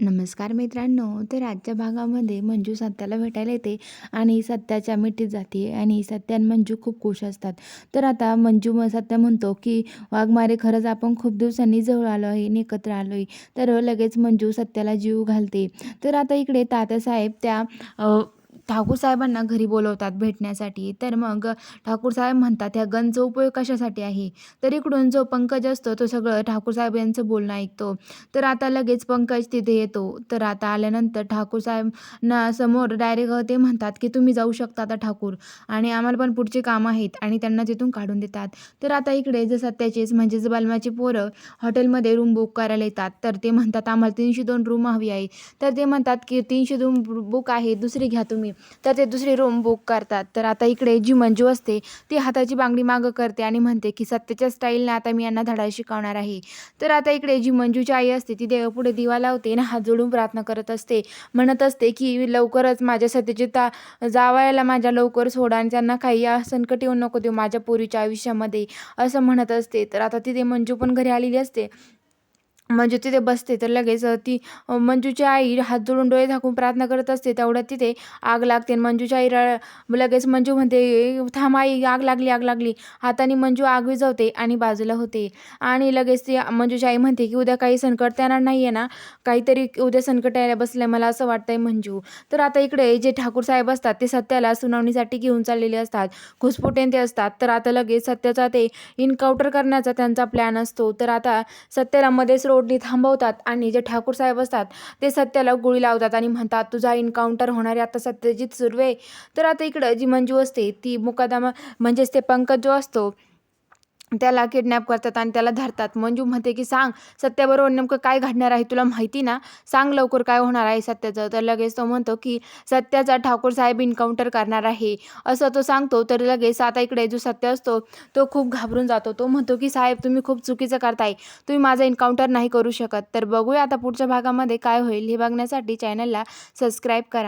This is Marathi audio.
नमस्कार मित्रांनो तर आजच्या भागामध्ये मंजू सत्याला भेटायला येते आणि सत्याच्या मिठीत जाते आणि सत्या आणि मंजू खूप खुश असतात. तर आता मंजू म सत्या म्हणतो की वाघमारे खरंच आपण खूप दिवसांनी जवळ आलो आहे आणि एकत्र आलो आहे तर लगेच मंजू सत्याला जीव घालते. तर आता इकडे तात्यासाहेब त्या ठाकूर साहेबांना घरी बोलवतात भेटण्यासाठी. तर मग ठाकूर साहेब म्हणतात ह्या गनचा उपयोग कशासाठी आहे? तर इकडून जो पंकज असतो तो सगळं ठाकूर साहेब यांचं बोलणं ऐकतो. तर आता लगेच पंकज तिथे येतो. तर आता आल्यानंतर ठाकूर साहेब ना समोर डायरेक्ट ते म्हणतात की तुम्ही जाऊ शकता आता ठाकूर. आणि आम्हाला पण पुढचे काम आहेत आणि त्यांना तिथून काढून देतात. तर आता इकडे जसं त्याचेच म्हणजेच बालमाची पोरं हॉटेलमध्ये रूम बुक करायला येतात. तर ते म्हणतात आम्हाला तीनशे दोन रूम हवी आहे. तर ते म्हणतात की तीनशे रूम बुक आहे दुसरी घ्या तुम्ही. तर ते दुसरी रूम बुक करतात. तर आता इकडे जी मंजू असते ती हाताची बांगडी मागं करते आणि म्हणते की सत्याच्या स्टाईलने आता मी यांना धडा शिकवणार आहे. तर आता इकडे जी मंजूची आई असते ती देवापुढे दिवा लावते आणि हात जोडून प्रार्थना करत असते. म्हणत असते की लवकरच माझ्या सत्याची ता जावायला माझ्या लवकर सोडा आणि त्यांना काही या संकट येऊ नको देऊ माझ्या पोरीच्या आयुष्यामध्ये. असं म्हणत असते. तर आता तिथे मंजू पण घरी आलेली असते. मंजू तिथे बसते तर लगेच ती मंजूची आई हात जोडून डोळे झाकून प्रार्थना करत असते. तेवढ्यात तिथे आग लागते मंजूच्या आई रळ लगेच मंजू म्हणते थांब आई आग लागली आग लागली. हाताने मंजू आग विझवते आणि बाजूला होते. आणि लगेच ती मंजूची आई म्हणते की उद्या काही संकट येणार नाही आहे ना? काहीतरी उद्या संकट यायला बसलं मला असं वाटतंय मंजू. तर आता इकडे जे ठाकूर साहेब असतात ते सत्याला सुनावणीसाठी घेऊन चाललेले असतात. घुसपुटेन ते असतात. तर आता लगेच सत्याचा ते इन्काउंटर करण्याचा त्यांचा प्लॅन असतो. तर आता सत्याला मध्येच रोडनी थांबवतात आणि जे ठाकूर साहेब असतात ते सत्याला गोळी लावतात आणि म्हणतात तुझा इन्काउंटर होणार आहे आता सत्यजित सुर्वे तर आता इकडं जी मंजू असते ती मुकादमा म्हणजेच ते पंकज जो असतो त्याला किडनॅप करतात आणि त्याला धरतात. मंजू म्हणते की सांग सत्याबरोबर नेमकं काय घडणार आहे तुला माहिती ना? सांग लवकर काय होणार आहे सत्याचं. तर लगेच तो म्हणतो की सत्याचा ठाकूर साहेब इन्काउंटर करणार आहे. असं तो सांगतो तर लगेच आता इकडे जो सत्य असतो तो खूप घाबरून जातो. तो म्हणतो की साहेब तुम्ही खूप चुकीचं करताय. तुम्ही माझा इन्काउंटर नाही करू शकत. तर बघूया आता पुढच्या भागामध्ये काय होईल हे बघण्यासाठी चॅनलला सबस्क्राईब करा.